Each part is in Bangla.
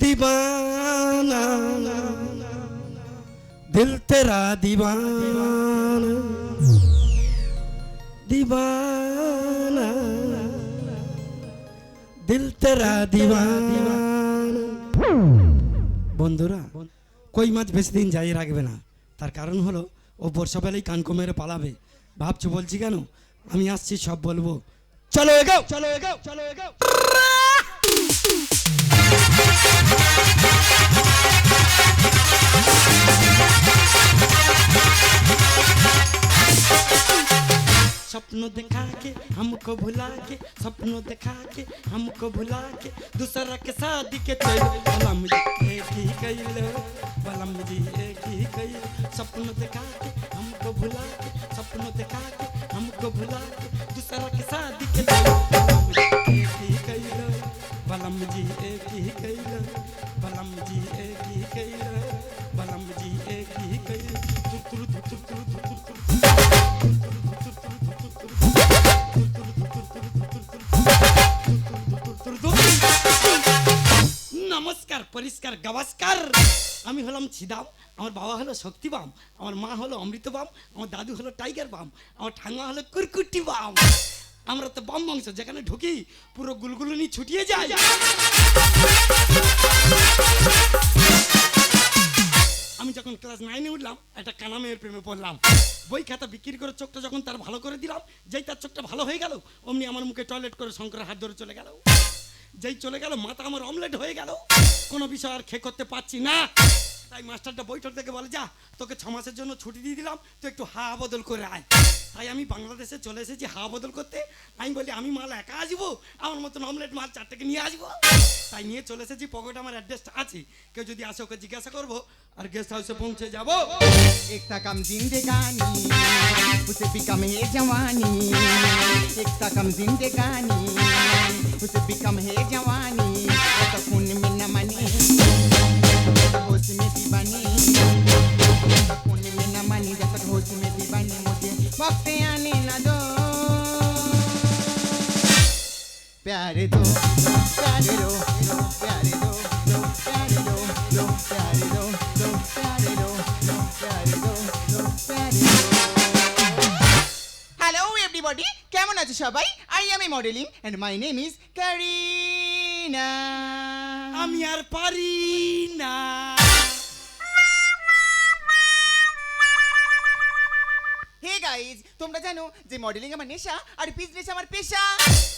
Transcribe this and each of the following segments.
दीवाना दिल तेरा दीवाना दीवाना दिल तेरा दीवाना বন্ধুরা কই মাছ বেশি দিন যাই রাখবে না তার কারণ হলো ও বর্ষাবেলায় কানকো মেরে পালাবে ভাবছো বলছি কেন আমি আসছি সব বলবো চলো এগাও চলো এগাও চলো এগাও सपनों दिखा के हमको भुला के सपनों दिखा के हमको भुला के दूसरा के शादी के चल बलम जी एक ही कैलो बलम जी एक ही कैलो सपनों दिखा के हमको भुला के सपनों दिखा के हमको भुला के दूसरा के शादी के चल बलम जी एक ही कैलो बलम जी एक ही कैलो बलम जी एक ही कैलो तुर तुर तुर तुर तुर तुर तुर নমস্কার পরিষ্কার গাভাস্কার আমি হলাম ছিদাম আমার বাবা হলো শক্তি বাম আমার মা হলো অমৃত বাম আমার দাদু হলো টাইগার বাম আমার ঠাঙ্গা হলো কুরকুটি বাম আমরা তো বাম বংশ যেখানে ঢুকি পুরো গুলগুলুনি ছুটিয়ে যায়। আমি যখন ক্লাস নাইনে উঠলাম, একটা কানা মেয়ের প্রেমে পড়লাম। বই খাতা বিক্রি করে চোখটা যখন তার ভালো করে দিলাম, যেই তার চোখটা ভালো হয়ে গেল, অমনি আমার মুখে টয়লেট করে শঙ্করের হাত ধরে চলে গেল। যেই চলে গেল, মাথা আমার অমলেট হয়ে গেল। কোনো বিষয় আর খে করতে পারছি না। তাই মাস্টারটা বইটার থেকে বলে, যা, তোকে ছ মাসের জন্য ছুটি দিয়ে দিলাম, তুই একটু হা বদল করে আয়। তাই আমি বাংলাদেশে চলে এসেছি, হাওয়া বদল করতে। আমি বলি, আমি মাল একা আসব? আমার মতন অমলেট মাল চারটাকে নিয়ে আসব? তাই নিয়ে চলে এসেছি, পকেটে আমার অ্যাড্রেসটা আছে। কেউ যদি আসে, ওকে জিজ্ঞাসা করব, আর গেস্ট হাউসে পৌঁছে যাব। একটা কাম জিন্দেগানি উসে বিকাম হে জওয়ানি একটা কাম জিন্দেগানি উসে বিকাম হে জওয়ানি তো খুন মে না মানে তো হোশ प्यारे दो प्यारे दो प्यारे दो दो प्यारे दो दो प्यारे दो दो प्यारे दो दो प्यारे दो दो प्यारे दो হ্যালো এভরিবডি কেমন আছো সবাই I am a modeling and my name is Karina আমি আর পারি না গাইজ তোমরা জানো যে মডেলিং আমার নেশা আর বিজনেস আমার পেশা।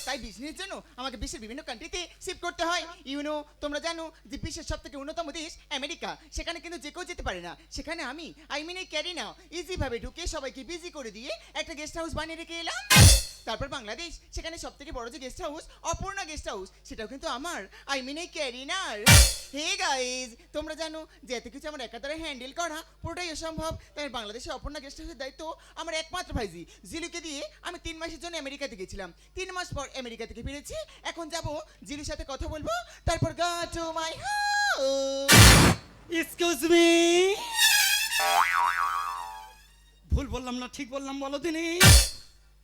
তাই বিজনেসের জন্য আমাকে বিশ্বের বিভিন্ন কান্ট্রিতে শিফট করতে হয়। ইউনো তোমরা জানো যে বিশ্বের সব থেকে অন্যতম দেশ আমেরিকা। সেখানে কিন্তু যে কেউ যেতে পারে না। সেখানে আমি আই মিন এই ক্যারি না ইজিভাবে ঢুকে সবাইকে বিজি করে দিয়ে একটা গেস্ট হাউস বানিয়ে রেখে এলাম। তারপর বাংলাদেশ, সেখানে সব থেকে বড় যে guest house Apurna guest house সেটাও কিন্তু আমার। আই মিন এই ক্যারিনার। হে গাইজ তোমরা জানো যে এত কিছু আমার একা দ্বারা হ্যান্ডেল করা পুরোটাই অসম্ভব। তাই বাংলাদেশে অপর্ণা গেস্ট হাউসের দায়িত্ব আমার একমাত্র ভাইজি জিলুকে দিয়ে আমি তিন মাসের জন্য আমেরিকাতে গেছিলাম। তিন মাস পর আমেরিকা থেকে ফিরেছি এখন যাব জিলুর সাথে কথা বলব তারপর গা টু মাই এক্সকিউজ মি ভুল বললাম না ঠিক বললাম বলো দিনি।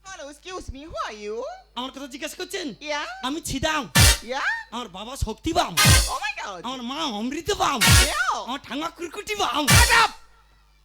Hello excuse me who are you আমার কথা জিজ্ঞাসা করছেন? ইয়া আমি ছিদাম। ইয়া আমার বাবা শক্তি বাম ও মাই গড আমার মা অমৃত বাম. আমার ঠাঙ্গা কুরকুটি বাম।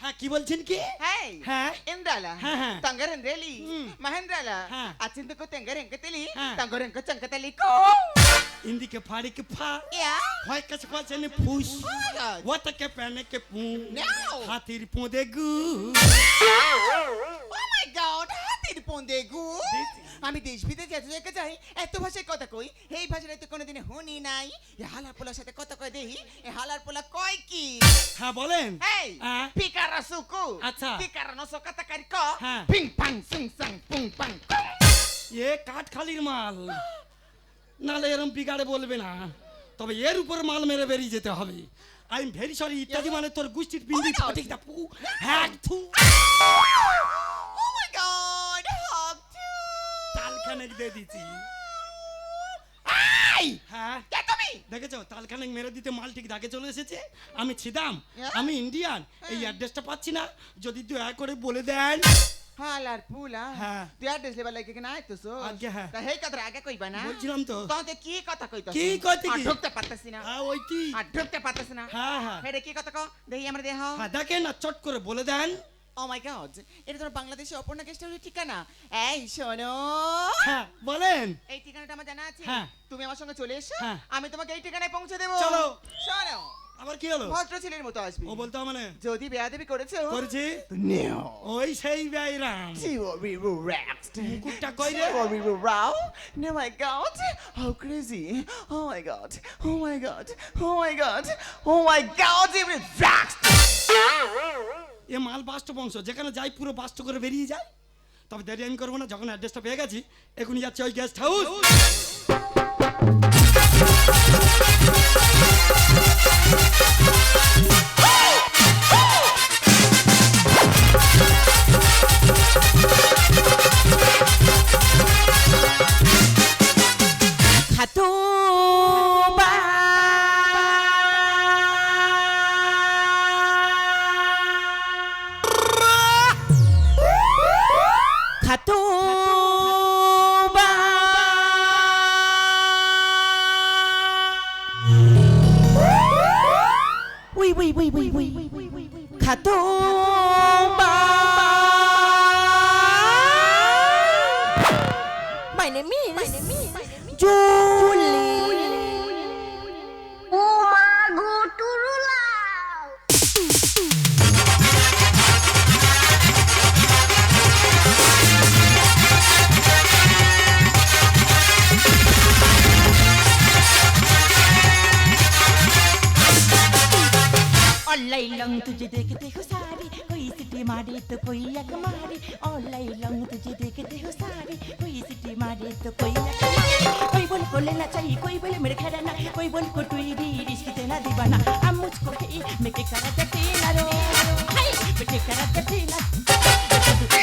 হ্যাঁ কি বলছেন কি! হ্যাঁ! হ্যাঁ, হ্যাঁ। হ্যাঁ। হ্যাঁ। ইন্দিকে ফাড়ি কে ফা! হয় কাছে কাছে নে ফুস Oh! ওয়াটাকে প্যানে কে পু! হাতির পোঁদে গু পন্দে গু। আমি দেশ বিদেশ এত জায়গায় যাই এত ভাষায় কথা কই এই ভাষাটা তো কোনোদিন শুনি নাই। এ হালার পোলার সাথে কথা কয় দেই এ হালার পোলা কয় কি? হ্যাঁ বলেন। এই? পিকারা সুকু। আচ্ছা। পিকারা নসো কথা কারি ক। হ্যাঁ। পিং পাং সিং সাং পুং পাং। এ কাঠ খালির মাল। নালে এরম বিগাড়ে বলবে না। তবে এর উপর মাল মেরে বেরিয়ে যেতে হবে। আই এম ভেরি সরি ইত্যাদি মানে তোর গুষ্টির বিন্দি. ফটিক দা পু। হ্যাঁ থু। দিছি এই হ্যাঁ? কে তুমি? দেখেছ? তালখানে মেরে দিতে মাল ঠিক দাগে চলে এসেছে। আমি ছিদাম হ্যাঁ? আমি ইন্ডিয়ান এই অ্যাড্রেসটা পাচ্ছি না। যদি দয়া করে বলে দেন। হালার পুলা হ্যাঁ। তুই অ্যাড্রেস লেবার লাগে কিনা আইতো সো আজ্ঞে হ্যাঁ। তা হেই কথা আগে কইবা না। বলছিলাম তো। তাতে কি কথা কইতো কি কইতে কি? ঢুকতে পারতাছি না। হ্যাঁ ওইটি আর ঢুকতে পারতাছি না। হ্যাঁ হ্যাঁ। হেডে কি কথা কও? দেখি আমার দেহ। হ্যাঁ দেখেন না চট করে বলে দেন। ও মাই গড এটা তোমার বাংলাদেশে অপর্ণা গেস্ট হাউসের ঠিকানা এই শোনো হ্যাঁ বলেন এই ঠিকানাটা আমার জানা আছে হ্যাঁ। তুমি আমার সঙ্গে চলে এসো হ্যাঁ। আমি তোমাকে এই ঠিকানায় পৌঁছে দেবো চলো। শোনো আবার কি হলো ভদ্র ছেলের মতো আসবি ও বলতে মানে যদি বেয়াদবি করেছ করেছি নেও ওই সেই She will be relaxed. মুকুটটা কই রে be around. Oh my god. How crazy. Oh my god. Oh my god. Oh my god. Oh my god. It will relaxed. এ মাল বাস্ট বংশ যেখানে যাই পুরো বাস্ট করে বেরিয়ে যায় তবে দেরি আমি করব না, যখন অ্যাড্রেসটা পেয়ে গেছি, এখনই যাচ্ছে ওই গেস্ট হাউস খাতো लंग तुझे देखते हो सारी। कोई सिटी मारे तो कोई एक मारे। ऑनलाइन लंग तुझे देखते हो सारी। कोई सिटी मारे तो कोई एक मारे। कोई बोल को लेना चाहिए, कोई बोले मेरे घर ना कोई बोल को टुई भी रिश्क देना दीवाना। अब मुझको ही मैं के करा तेला रो हाय बेटे करा तेला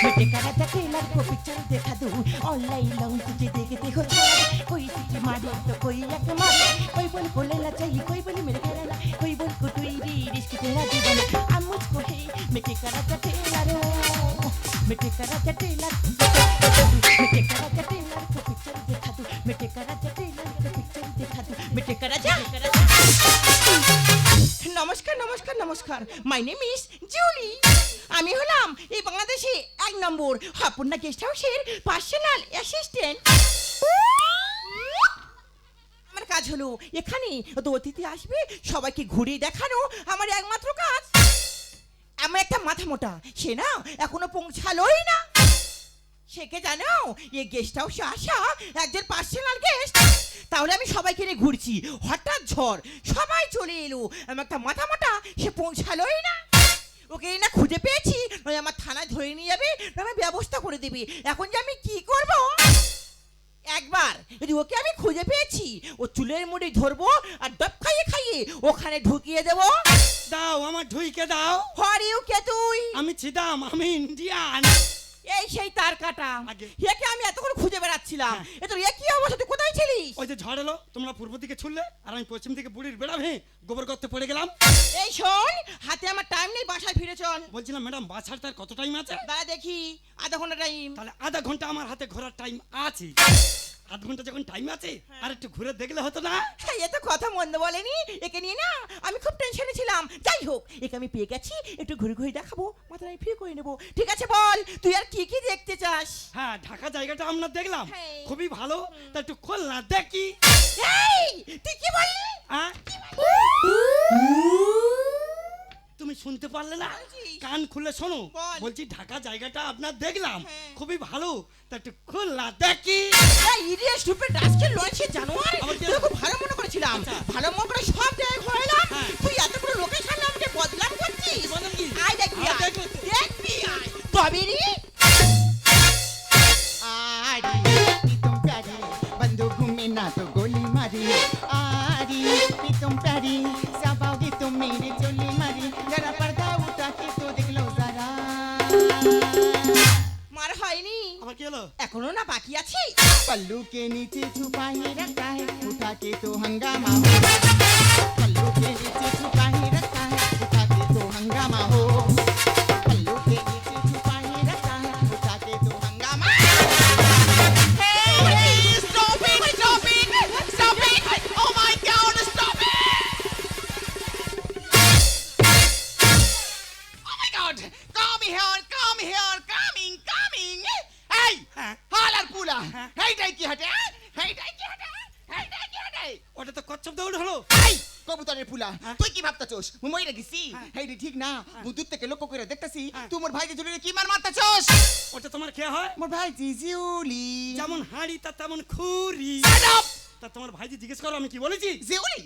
बेटे करा तेला को पिक्चर देखा दूँ। ऑनलाइन लंग तुझे देखते हो सारी। कोई सिटी मारे तो कोई एक मारे। मैं के करा तेला मैं के करा तेला को पिक्चर देखा दूं मैं के करा तेला को पिक्चर देखा दूं मैं के करा जा নমস্কার নমস্কার নমস্কার মাই নেম ইজ জুলি আমি হলাম এই বাংলাদেশে এক নম্বর হাপুন্না গেস্ট হাউসের পার্সোনাল অ্যাসিস্ট্যান্ট আমার কাজ হলো এখানে তো অতিথি আসবে সবাইকে ঘুরিয়ে দেখানো আমার একমাত্র কাজ আমার একটা মাথা মোটা। সে না এখনও পৌঁছালোই না। সে কে জানো? এ গেস্ট হাউসে আসা একজন পার্সোনাল গেস্ট তাহলে আমি সবাইকে নিয়ে ঘুরছি। হঠাৎ ঝড়। সবাই চলে এলো। আমার একটা মাথা মোটা, সে পৌঁছালোই না। ওকে না খুঁজে পেয়েছি। আমার থানায় ধরে নিয়ে যাবে আমার ব্যবস্থা করে দেবে। এখন যে আমি কি করব? একবার। যদি ওকে আমি খুঁজে পেয়েছি ও চুলের মুড়ি ধরবো আর ডব খাইয়ে খাইয়ে ওখানে ঢুকিয়ে দেবো। দাও আমার ঢুইকে দাও। হর ইউ কে তুই? আমি ছিদাম আমি ইন্ডিয়ান। এই সেই তার কাটা। আগে। একে আমি এতক্ষণ খুঁজে বেড়াচ্ছিলাম। হ্যাঁ। এ তোর এ কি অবস্থা? তুই কোথায় ছিলিস? ওই যে ঝড় এলো তোমরা পূর্ব দিকে ছুড়লে আর আমি পশ্চিম দিকে বুড়ির বেড়া ভেঙে গোবর করতে পড়ে গেলাম। এই শোন হাতে আমার টাইম নেই বাসায় ফিরে চল। বলছিলাম ম্যাডাম বাস ছাড়তে আর কত টাইম আছে? দাঁড়া দেখি আধা ঘণ্টা টাইম তাহলে আধা ঘণ্টা আমার হাতে ঘোরার টাইম আছে আধ ঘণ্টা যখন টাইম আছে আর একটু ঘুরে দেখলে হতো না? এ তো কথা মন্দ বলেনি। একে নিয়ে না আমি খুব টেনশনে ছিলাম। যাই হোক একে আমি পেয়ে গেছি একটু ঘুরে ঘুরে দেখাবো মাথায় আমি ফ্রি করে নেব। ঠিক আছে বল তুই আর কি কি দেখতে চাস? হ্যাঁ ঢাকা জায়গাটা আমরা দেখলাম। হ্যাঁ। খুবই ভালো। তা একটু খোল না দেখি। এই তুই কি বললি? আহ? তুমি শুনতে পারলে না বলছিস? কান খুলে শোনো বল। বলছি ঢাকা জায়গাটা আপনার দেখলাম হ্যাঁ। খুবই ভালো তা একটু খোল না দেখি এই ইডিয়েট স্টুপিড রাস্কেল লঞ্চে জানোয়ার আবার কি তুই খুব ভালো মনে করেছিলাম আচ্ছা। ভালো মনে করে সব জায়গায় ঘোরালাম হ্যাঁ। তুই এতগুলো লোকের সামনে আমাকে বদনাম করছিস বদনাম কি? আয় দেখবি আয় আয়। দেখবো। দেখবি আয় তবে রে आरी तुम प्यारी बंदूक में ना तो गोली मारी आरी तुम प्यारी बाकी अच्छी पल्लू के नीचे छुपा ही रखता है उठा के तो हंगामा हो पल्लू के नीचे छुपा ही रखता है उठा के तो हंगामा हो पल्लू के नीचे छुपा ही रखता है उठा के तो हंगामा oh come here, coming, coming! Hey! Huh? খেলার পুলা। হ্যাঁ। হেইটাই কি হাটে হেইটাই কি হাটে হেইটাই কি হাটে? ওটা তো কচ্ছপ দৌড় হলো। এই কবুতরের পুলা হ্যাঁ। তুই কি ভাবতাছস? মু মইরা গেছি। হ্যাঁ। হেই ঠিক না মু দূর থেকে লক্ষ্য করে দেখতাছি তুই মোর ভাইকে জুড়ে কি মার মারতাছস? ওটা তোমার খেয়া হয়? মোর ভাই জিজিউলি যেমন হাড়ি তা তেমন খুরি। তা তোমার ভাইজি জিজ্ঞেস করো আমি কি বলেছি? জিউলি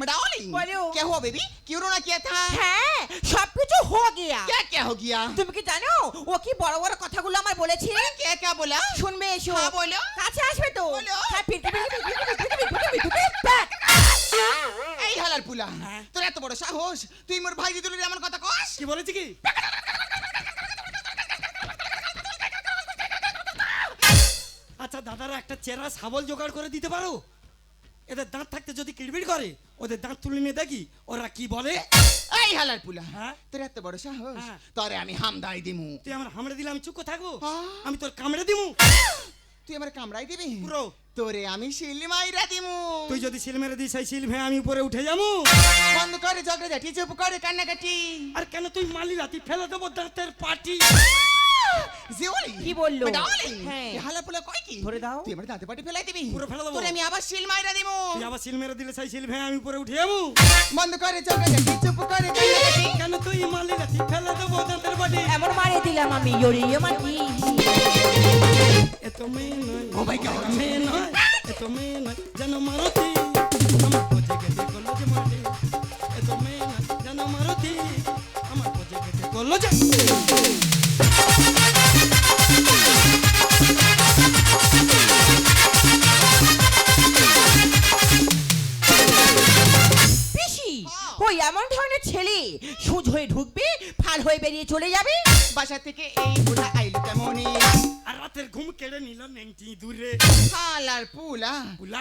মডাউলি বলো। কে হো বেবি? কিউরো না কিয়া থা হ্যাঁ সব কিছু হো গিয়া। কে কে হো গিয়া? তুমি কি জানো ও কি বড় বড় কথাগুলো আমায় বলেছে? কে কে বলা? এসো হ্যাঁ বলো কাছে আসবে তো বলো হ্যাঁ পিট পিট পিট এই হালার পুলা তোর এত বড় সাহস তুই মোর ভাই দিদুলের এমন কথা কস কি বলেছি কি আচ্ছা দাদারা একটা চেরা শাবল জোগাড় করে দিতে পারো এদের দাঁত থাকতে যদি কিড়বিড় করে ওদের দাঁত তুলে নিয়ে দেখি ওরা কি বলে এই হালার পুলা তোর এত বড় সাহস তোরে আমি হামদাই দিমু তুই আমার হামড়ে দিলে আমি চুপ থাকব আমি তোর কামড়ে দিমু তুই আমার কামড়াই দিবি? পুরো। তোরে আমি শিল মাইরা দিমু। তুই যদি শিল মেরে দিস সেই শিল ভেঙে আমি উপরে উঠে যামু বন্ধ করে ঝগড়া ঝাঁটি চুপ করে কান্নাকাটি। আর কেন তুই মালি রাতি ফেলে দেবো দাঁতের পাটি? জিওলি? কি বলল? ডার্লিং হ্যাঁ। এই হালার পুলা কয় কি? ধরে দাও। তুই আমার দাঁতে পাটি ফেলাই দিবি। পুরো ফেলে দেবো। তোরে আমি আবার শিল মাইরা দিমু তুই আবার সিল মেরে দিলে সেই সিল ভেঙে আমি উপরে উঠে যাব বন্ধ করে ঝগড়া ঝাঁটি চুপ করে কেন তুই মালি রাতি ফেলে দেবো দাঁতের পাটি? এমন মারে দিলাম আমি ইয়ে মাটি। এত মেয়ে নয় my God. মেয়ে নয় এত মেয়ে নয় যেন মারতি। আমার পচে গেছে করল যে মাটি এত মেয়ে নয় যেন মারতি। আমার পচে গেছে করল বেরিয়ে চলে যাবে? বাসা থেকে এই বুড়া আইল কেমন আর রাতের ঘুম কেড়ে নিলাম নেংটি দূরে। শালার পুলা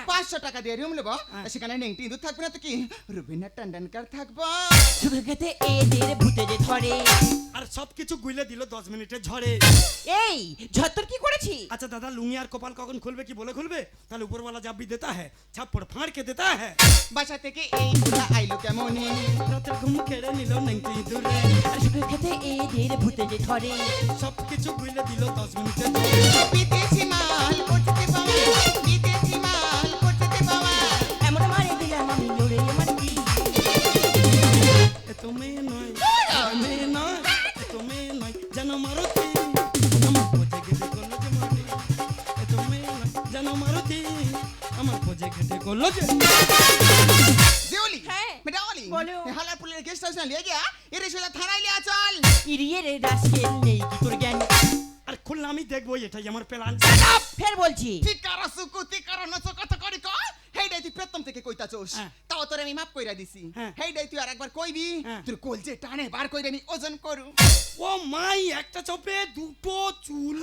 পাঁচশো টাকা দিয়ে রুম নেব সেখানে নেংটি ইঁদুর থাকবে না তো কি রুবিনা টন্ডনকার থাকব সুভেগাতে এদের ভূতেরে ধরে আর সব কিছু গুইলে দিল দশ মিনিটে ঝরে এই ঝত্তর কি করেছি আচ্ছা দাদা লুঙ্গি আর কপাল কখন খুলবে কি বলে খুলবে তাহলে উপরওয়ালা জাবি দেতা হ্যাঁ ছাপ্পড় ফাঁড়কে দেতা হ্যাঁ বাসা থেকে এই পুলা আইলো কেমন রাতের ঘুম খেড়ে নিল নেংটি ইঁদুর সুভেগাতে এদের ভূতেরে ধরে সব কিছু গুইলে দিল দশ মিনিটে বিদেশি মাল করতে পারে আমার পোজে ঘেটে করল যে দেওলি মেটাওলি হালার পুলের গেস্ট হাউস না লিয়ে গিয়া এরে সোজা থানায় লিয়া চল ইরিয়ে রে দাস কে নেই কি তোর জ্ঞানী আর আমি দেখব এটাই আমার প্ল্যান ফের বলছি। ঠিক কারা সুকু ঠিক কারা নচ কথা করি তুই প্রথম থেকে কইতা চোস হ্যাঁ। তাও তোর আমি মাপ কইরা দিছি। হ্যাঁ। তুই আর একবার কইবি হ্যাঁ। তোর কলজে টানে বার কইরা আমি ওজন করু। ও মাই একটা চোপে দুটো চুল।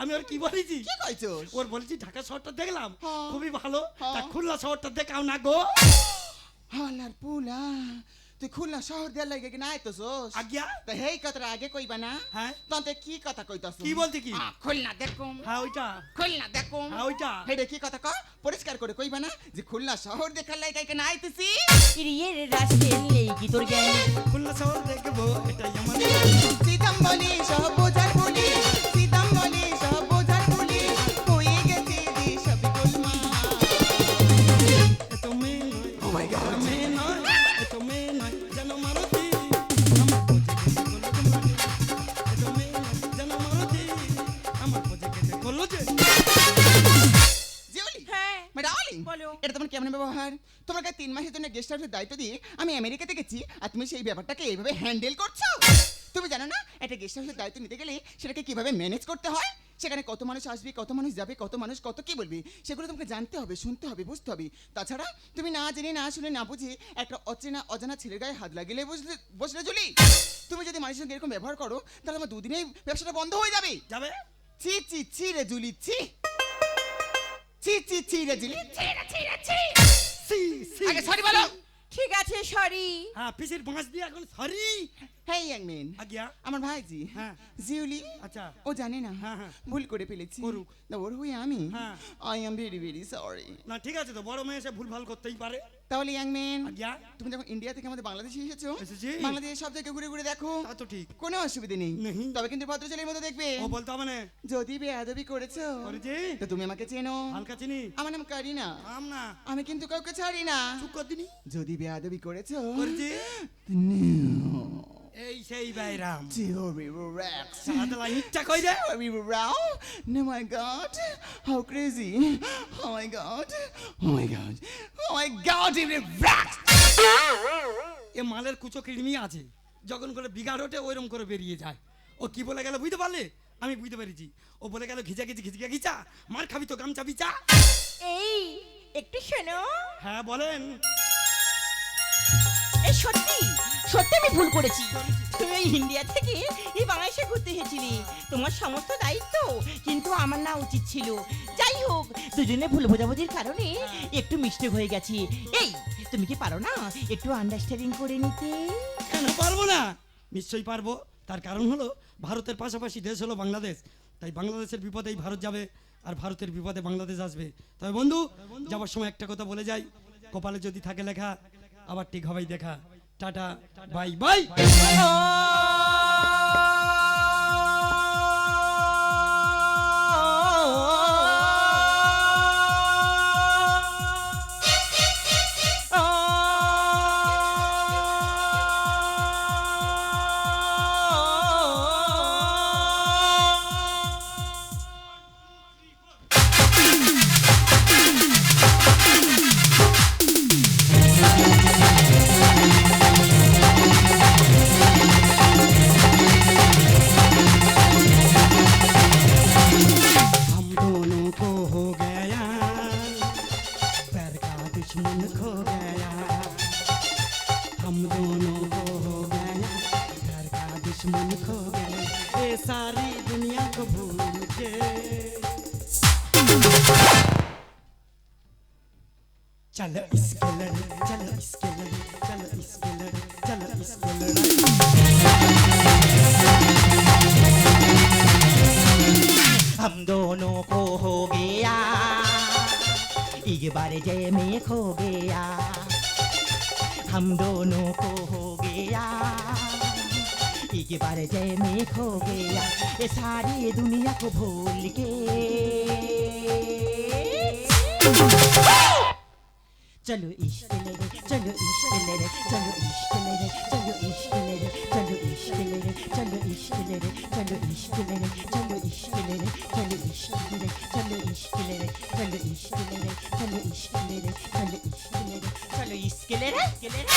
আমি ওর কি বলেছি? কি কইছস? ওর বলেছি ঢাকা শহরটা দেখলাম। খুবই ভালো। হ্যাঁ। তা খুলনা শহরটা দেখাও না গো। তুই খুলনা শহর দেয়ার লাগে কি না আইতছস আজ্ঞা? তো হেই কথাটা আগে কইবা না। হ্যাঁ? তন্তে কি কথা কইতাছ কি বলতে কি? খুলনা দেখুম। হ্যাঁ ওইটা। খুলনা দেখুম। হ্যাঁ ওইটা। হেডে কি কথা ক পরিষ্কার করে কইবা না যে খুলনা শহর দেখার লাগে কিনা আইতেছি ইরিয়ে রে রাস্কেল নেই কি তোর জ্ঞান। খুলনা শহর দেখব এটাই আমার সিদাম বলি সব বোঝার ব্যবহার তোমার? কাছে তিন মাসের জন্য গেস্ট হাউসের দায়িত্ব দিয়ে আমি আমেরিকাতে গেছি আর তুমি সেই ব্যাপারটাকে এইভাবে হ্যান্ডেল করছ? তুমি জানো না একটা গেস্ট হাউসের দায়িত্ব নিতে গেলে সেটাকে কীভাবে ম্যানেজ করতে হয়? সেখানে কত মানুষ আসবে কত মানুষ যাবে কত মানুষ কত কি বলবে? সেগুলো তোমাকে জানতে হবে শুনতে হবে বুঝতে হবে। তাছাড়া তুমি না জেনে না শুনে না বুঝে একটা অচেনা অজানা ছেলের গায়ে হাত লাগিলে বুঝলে বসলে জুলি? তুমি যদি মানুষের সঙ্গে এরকম ব্যবহার করো তাহলে আমার দুদিনেই ব্যবসাটা বন্ধ হয়ে যাবে। যাবে? ছি ছি ছি রে জুলি ছি। ছি ছি ছি রে জুলি ছি। সি সি আগে সরি বলো। ঠিক আছে সরি। হ্যাঁ পিসির বাঁশ দিয়ে এখন সরি। হ্যাঁ ইয়াংমেন আগিয়া আমার ভাইজি। হ্যাঁ। জিউলি। আচ্ছা। ও জানে না। হ্যাঁ, হ্যাঁ। ভুল করে ফেলেছি। করুক। তা ওর হয়ে আমি। I am very very sorry না ঠিক আছে তো বড় মেয়ে সে ভুল ভালো করতেই পারে। তাহলে তুমি যখন ইন্ডিয়া থেকে আমাদের বাংলাদেশে এসেছ। সব জায়গায় ঘুরে ঘুরে দেখো। তা তো ঠিক। কোনো অসুবিধা নেই। তবে কিন্তু ভদ্রচলের মতো দেখবে। ও বলতে হবে না যদি বেয়াদবি করেছ করেছি। তো তুমি আমাকে চেনো। হালকা চিনি। আমার নাম কারিনা। আম না। আমি কিন্তু কাউকে ছাড়ি না। চুপ কর দিনি। যদি বেয়াদবি করেছ করেছি। এই সেই বাইরাম Theory Rex. সাদলা ইচ্ছা কই রে Theory Rex. No, my God. How crazy. Oh, my God. Oh, my God. Oh, my God. Theory Rex. এ মালের কুচো কিড়মি আছে যখন করে বিগাড় ওঠে ওইরকম করে বেরিয়ে যায় ও কি বলে গেল বুঝতে পারলে আমি বুঝতে পেরেছি ও বলে গেল ঘিচা ঘিচি ঘিচা ঘিচা মার খাবি তো গামছা বিচা এই একটু শোনো হ্যাঁ বলেন এই সত্যি সত্যি আমি ভুল করেছি। তুমি ইন্ডিয়া থেকে এই বাংলাদেশে ঘুরতে এসেছিলে। তোমার সমস্ত দায়িত্ব কিন্তু আমার না উচিত ছিল। যাই হোক দুজনে ভুল বোঝাবুঝির কারণে একটু মিস্টেক হয়ে গেছে। এই তুমি কি পারো না একটু আন্ডারস্ট্যান্ডিং করে নিতে? কেন পারব না? নিশ্চয়ই পারব। তার কারণ হলো ভারতের পাশাপাশি দেশ হলো বাংলাদেশ। তাই বাংলাদেশের বিপদেই ভারত যাবে আর ভারতের বিপদে বাংলাদেশ আসবে। তবে বন্ধু যাওয়ার সময় একটা কথা বলে যাই। কপালে যদি থাকে লেখা আবার ঠিক হবেই দেখা। Tata bye bye. गया हम दोनों को हो गया घर का दुश्मन खो गया ये सारी दुनिया को भूल के। चलो इसके लड़े, चलो इसके लड़े, चलो इसके लड़े, चलो इसके लड़े। हम दोनों को एक बार जय में खो गया। हम दोनों को हो गया। एक बार जय में खो गया। ये सारी दुनिया को भूल के। Calo işçileri, calo işçileri, calo işçileri, calo işçileri, calo işçileri, calo işçileri, calo işçileri, calo işçileri, calo işçileri, calo işçileri, calo işçileri, calo işçileri, calo işçileri, calo işçileri, calo işçileri.